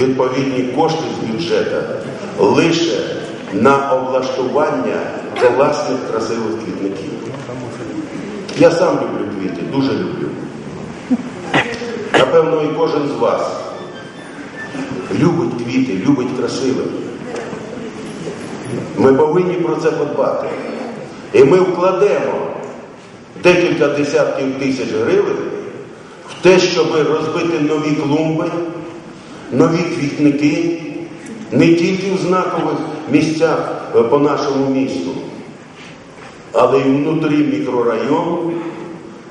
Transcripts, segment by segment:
відповідні кошти з бюджету лише на облаштування власних красивих квітників. Я сам люблю квіти, дуже люблю. Напевно, і кожен з вас любить квіти, любить красиве. Ми повинні про це подбати. І ми вкладемо декілька десятків тисяч гривень в те, щоб розбити нові клумби, нові квітники, не тільки в знакових місцях е, по нашому місту, але й внутрі мікрорайону,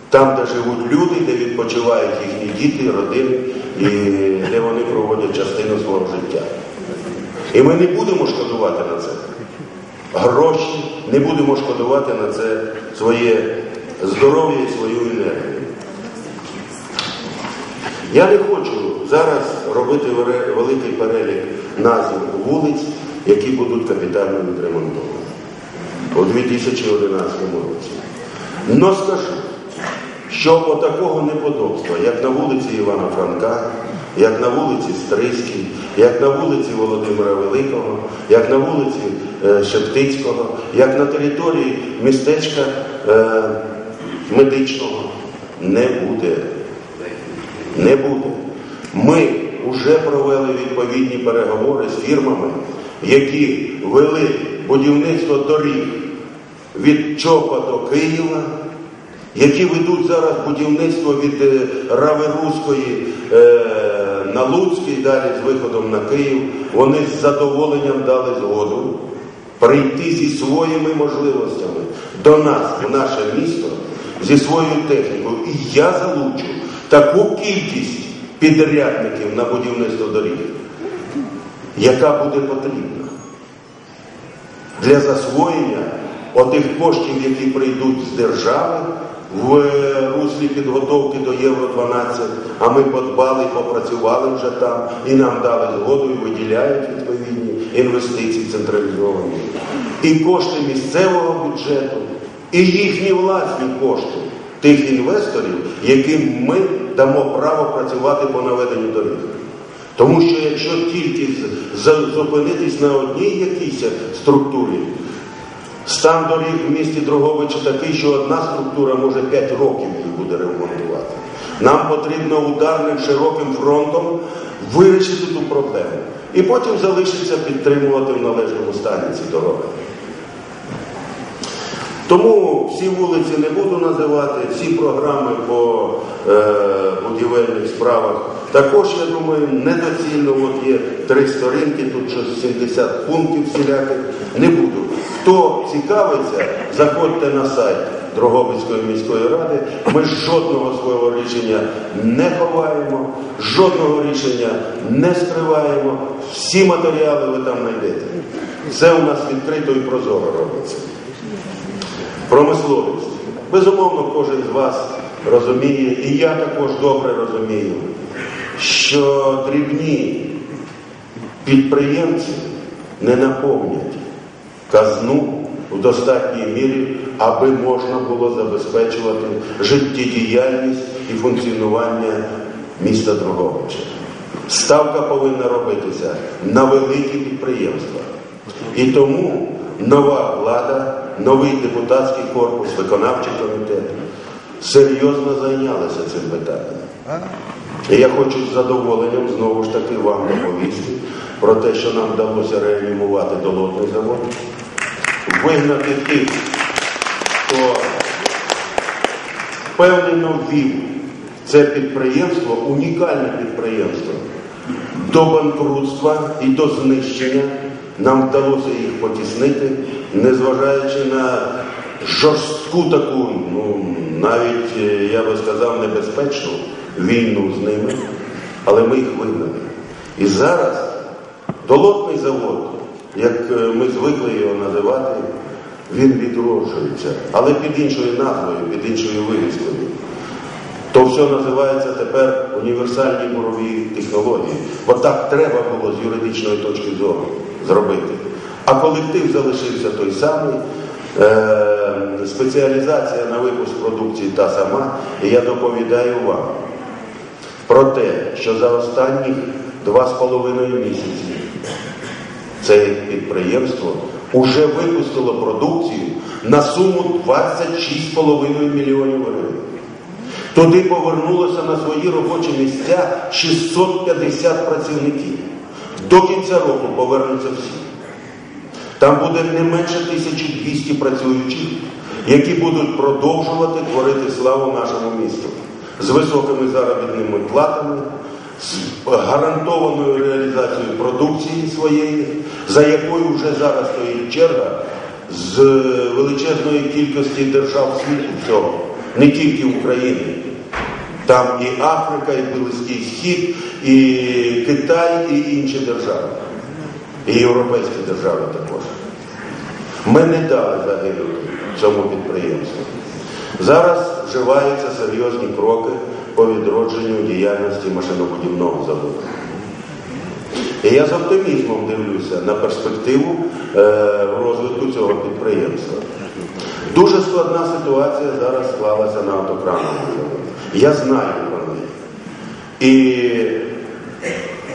там, де живуть люди, де відпочивають їхні діти, родини, і де вони проводять частину свого життя. І ми не будемо шкодувати на це гроші, не будемо шкодувати на це своє здоров'я і свою енергію. Я не хочу зараз робити великий перелік назв вулиць, які будуть капітально відремонтовані у 2011 році. Но скажу, що отакого неподобства, як на вулиці Івана Франка, як на вулиці Стрийській, як на вулиці Володимира Великого, як на вулиці е, Шептицького, як на території містечка е, медичного, не буде. Не буде. Ми вже провели відповідні переговори з фірмами, які вели будівництво доріг від Чопа до Києва, які ведуть зараз будівництво від е, Рави Руської е, на Луцький, далі з виходом на Київ, вони з задоволенням дали згоду прийти зі своїми можливостями до нас, в наше місто, зі своєю технікою. І я залучу таку кількість підрядників на будівництво доріг, яка буде потрібна для засвоєння отих коштів, які прийдуть з держави в руслі підготовки до Євро 12, а ми подбали, попрацювали вже там, і нам дали згоду, і виділяють відповідні інвестиції централізовані. І кошти місцевого бюджету, і їхні власні кошти тих інвесторів, яким ми дамо право працювати по наведенню доріг. Тому що якщо тільки зупинитись на одній якійсь структурі, стан доріг в місті Дрогобичі такий, що одна структура може 5 років їх буде ремонтувати. Нам потрібно ударним широким фронтом вирішити ту проблему. І потім залишиться підтримувати в належному стані ці дороги. Тому всі вулиці не буду називати, всі програми по е, будівельних справах. Також, я думаю, недоцільно, от є три сторінки, тут щось 70 пунктів всіляких, не буду. Хто цікавиться, заходьте на сайт Дрогобицької міської ради. Ми жодного свого рішення не ховаємо, жодного рішення не скриваємо. Всі матеріали ви там знайдете. Все у нас відкрито і прозоро робиться. Промисловість. Безумовно, кожен з вас розуміє, і я також добре розумію, що дрібні підприємці не наповнять казну в достатній мірі, аби можна було забезпечувати життєдіяльність і функціонування міста Дрогобича. Ставка повинна робитися на великі підприємства. І тому нова влада, новий депутатський корпус, виконавчий комітет серйозно зайнялися цим питанням. І я хочу з задоволенням знову ж таки вам доповісти про те, що нам вдалося реанімувати долотний завод, вигнати тих, хто впевнено ввів це підприємство, унікальне підприємство, до банкрутства і до знищення. Нам вдалося їх потіснити, незважаючи на жорстку таку, ну навіть е, я би сказав, небезпечну війну з ними, але ми їх вигнали. І зараз долотний завод, як е, ми звикли його називати, він відроджується, але під іншою назвою, під іншою вивіскою. То все називається тепер універсальні бурові технології. Бо так треба було з юридичної точки зору зробити. А колектив залишився той самий, е, спеціалізація на випуск продукції та сама. І я доповідаю вам про те, що за останніх два з половиною місяці це підприємство вже випустило продукцію на суму 26,5 мільйонів гривень. Туди повернулося на свої робочі місця 650 працівників. До кінця року повернуться всі. Там буде не менше 1200 працюючих, які будуть продовжувати творити славу нашому місту з високими заробітними платами, з гарантованою реалізацією продукції своєї, за якою вже зараз стоїть черга з величезної кількості держав світу всього, не тільки України. Там і Африка, і Близький Схід, і Китай, і інші держави, і європейські держави також. Ми не дали загинути цьому підприємству. Зараз вживаються серйозні кроки по відродженню діяльності машинобудівного заводу. І я з оптимізмом дивлюся на перспективу е, розвитку цього підприємства. Дуже складна ситуація зараз склалася на автокранному заводі. Я знаю про неї. І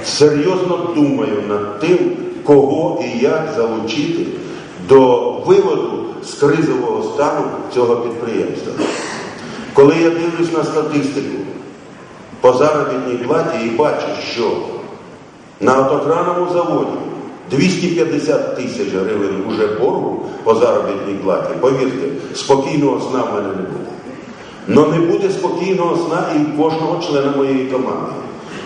серйозно думаю над тим, кого і як залучити до виводу з кризового стану цього підприємства. Коли я дивлюсь на статистику по заробітній платі і бачу, що на автокранному заводі 250 тисяч гривень уже боргу по заробітній платі, повірте, спокійного сна в мене не буде. Но не буде спокійного сна і кожного члена моєї команди.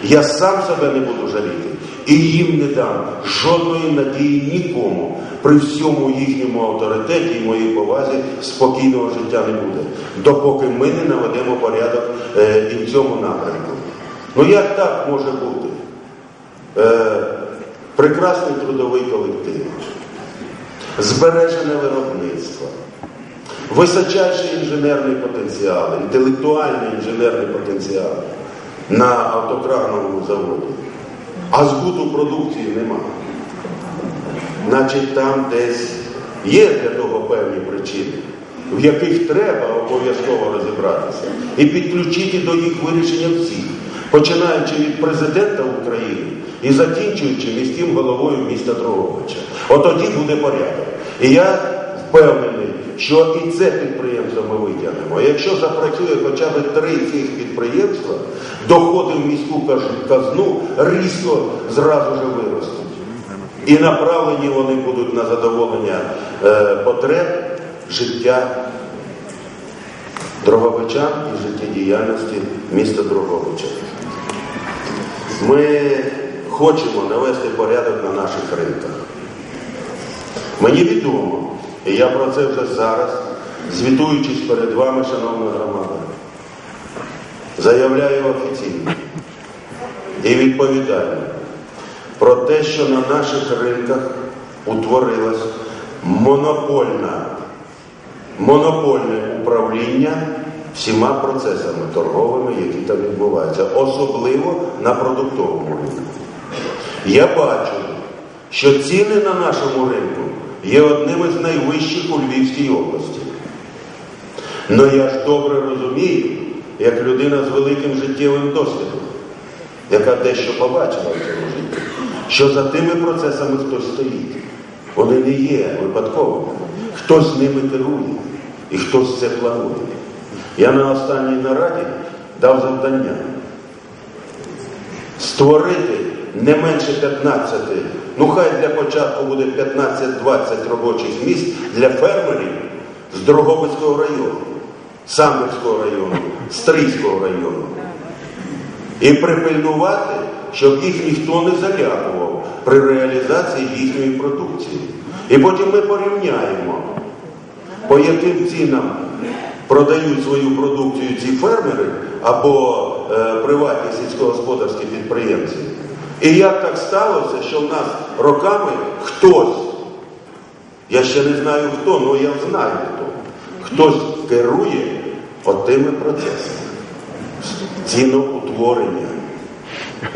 Я сам себе не буду жаліти і їм не дам жодної надії нікому. При всьому їхньому авторитеті і моїй повазі спокійного життя не буде, допоки ми не наведемо порядок е, і в цьому напрямку. Ну як так може бути? Е, прекрасний трудовий колектив, збережене виробництво, височайший інженерний потенціал, інтелектуальний інженерний потенціал на автокранному заводі, а збуту продукції немає. Значить, там десь є для того певні причини, в яких треба обов'язково розібратися і підключити до їх вирішення всіх, починаючи від президента України і закінчуючи міським головою міста Дрогобича. От тоді буде порядок. І я впевнений, що і це підприємство ми витягнемо. Якщо запрацює хоча б три цих підприємства, доходи в міську казну різко зразу ж виростуть. І направлені вони будуть на задоволення е, потреб життя Дрогобичан і життєдіяльності міста Дрогобича. Ми хочемо навести порядок на наших ринках. Мені відомо, і я про це вже зараз, звітуючись перед вами, шановна громада, заявляю офіційно і відповідально про те, що на наших ринках утворилось монопольна, монопольне управління всіма процесами торговими, які там відбуваються, особливо на продуктовому ринку. Я бачу, що ціни на нашому ринку є одними з найвищих у Львівській області. Но я ж добре розумію, як людина з великим життєвим досвідом, яка дещо побачила в цьому житті, що за тими процесами хтось стоїть. Вони не є випадковими. Хтось ними керує і хтось це планує. Я на останній нараді дав завдання створити не менше 15, ну хай для початку буде 15-20 робочих місць для фермерів з Дрогобицького району, Самбірського району, Стрийського району. І припильнувати, щоб їх ніхто не залякував при реалізації їхньої продукції. І потім ми порівняємо, по яким цінам продають свою продукцію ці фермери або е, приватні сільськогосподарські підприємці. І як так сталося, що в нас роками хтось, я ще не знаю хто, але я знаю хто, хтось керує отими процесами ціноутворення.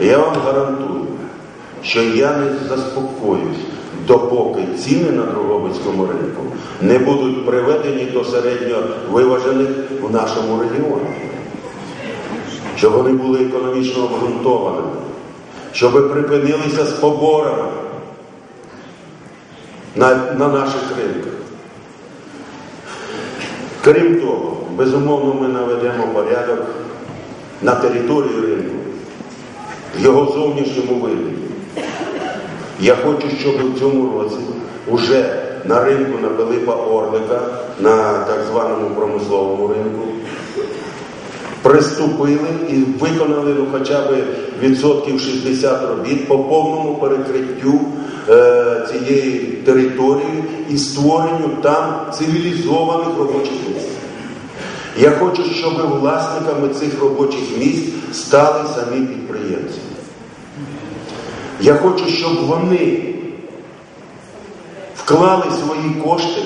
Я вам гарантую, що я не заспокоюсь, допоки ціни на Дрогобицькому ринку не будуть приведені до середньо виважених в нашому регіоні, щоб вони були економічно обґрунтованими. Щоб припинилися з поборами на, на наших ринках. Крім того, безумовно, ми наведемо порядок на території ринку, в його зовнішньому вигляді. Я хочу, щоб у цьому році вже на ринку на Пилипа Орлика, на так званому промисловому ринку, приступили і виконали ну, хоча б відсотків 60 робіт по повному перекриттю е, цієї території і створенню там цивілізованих робочих місць. Я хочу, щоб власниками цих робочих місць стали самі підприємці. Я хочу, щоб вони вклали свої кошти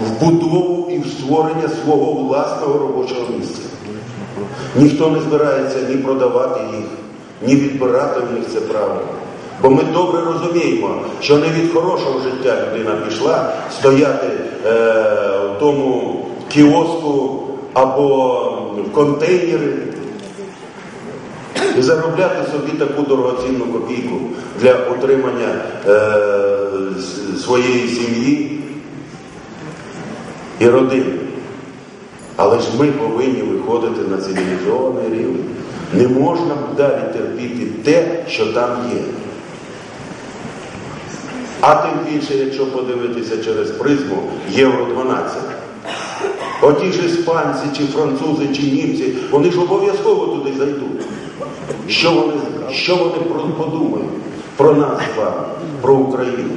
в будову і в створення свого власного робочого місця. Ніхто не збирається ні продавати їх, ні відбирати в них це право. Бо ми добре розуміємо, що не від хорошого життя людина пішла стояти е, в тому кіоску або в контейнері і заробляти собі таку дорогоцінну копійку для утримання е, своєї сім'ї і родини. Але ж ми повинні виходити на цивілізований рівень. Не можна далі терпіти те, що там є. А тим більше, якщо подивитися через призму Євро 12. Оті ж іспанці, чи французи, чи німці, вони ж обов'язково туди зайдуть. Що вони, що вони подумають про нас з вами, про Україну?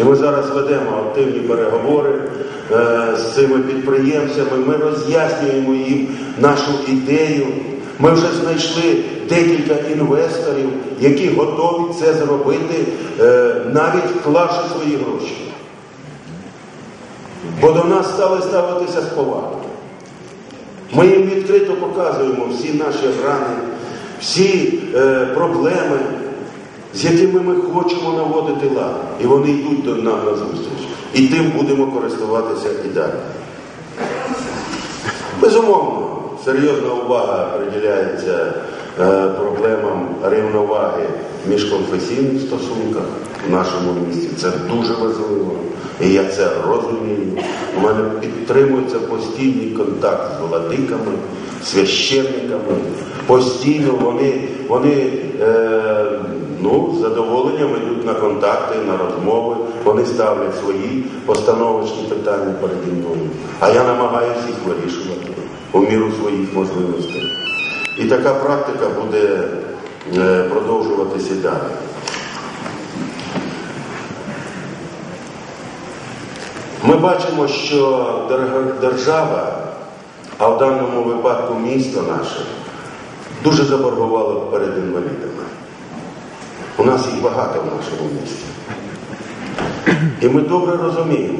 І ми зараз ведемо активні переговори з цими підприємцями. Ми роз'яснюємо їм нашу ідею. Ми вже знайшли декілька інвесторів, які готові це зробити, е, навіть вклавши свої гроші. Бо до нас стали ставитися з повагою. Ми їм відкрито показуємо всі наші рани, всі е, проблеми, з якими ми хочемо наводити лад. І вони йдуть до нам на зустріч. І тим будемо користуватися і далі. Безумовно, серйозна увага приділяється е, проблемам рівноваги в міжконфесійних стосунках в нашому місті. Це дуже важливо. І я це розумію. У мене підтримується постійний контакт з владиками, священниками. Постійно вони, вони е, ну, з задоволенням йдуть на контакти, на розмови, вони ставлять свої постановочні питання переді мною. А я намагаюся їх вирішувати у міру своїх можливостей. І така практика буде е, продовжуватися далі. Ми бачимо, що держава, а в даному випадку місто наше, дуже заборгувало перед інвалідами. У нас їх багато в нашому місті. І ми добре розуміємо,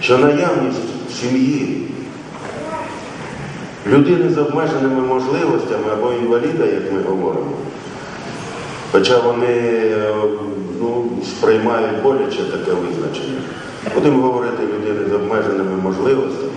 що наявність сім'ї людини з обмеженими можливостями або інваліда, як ми говоримо, хоча вони е, ну, сприймають боляче таке визначення. Будемо говорити людини з обмеженими можливостями.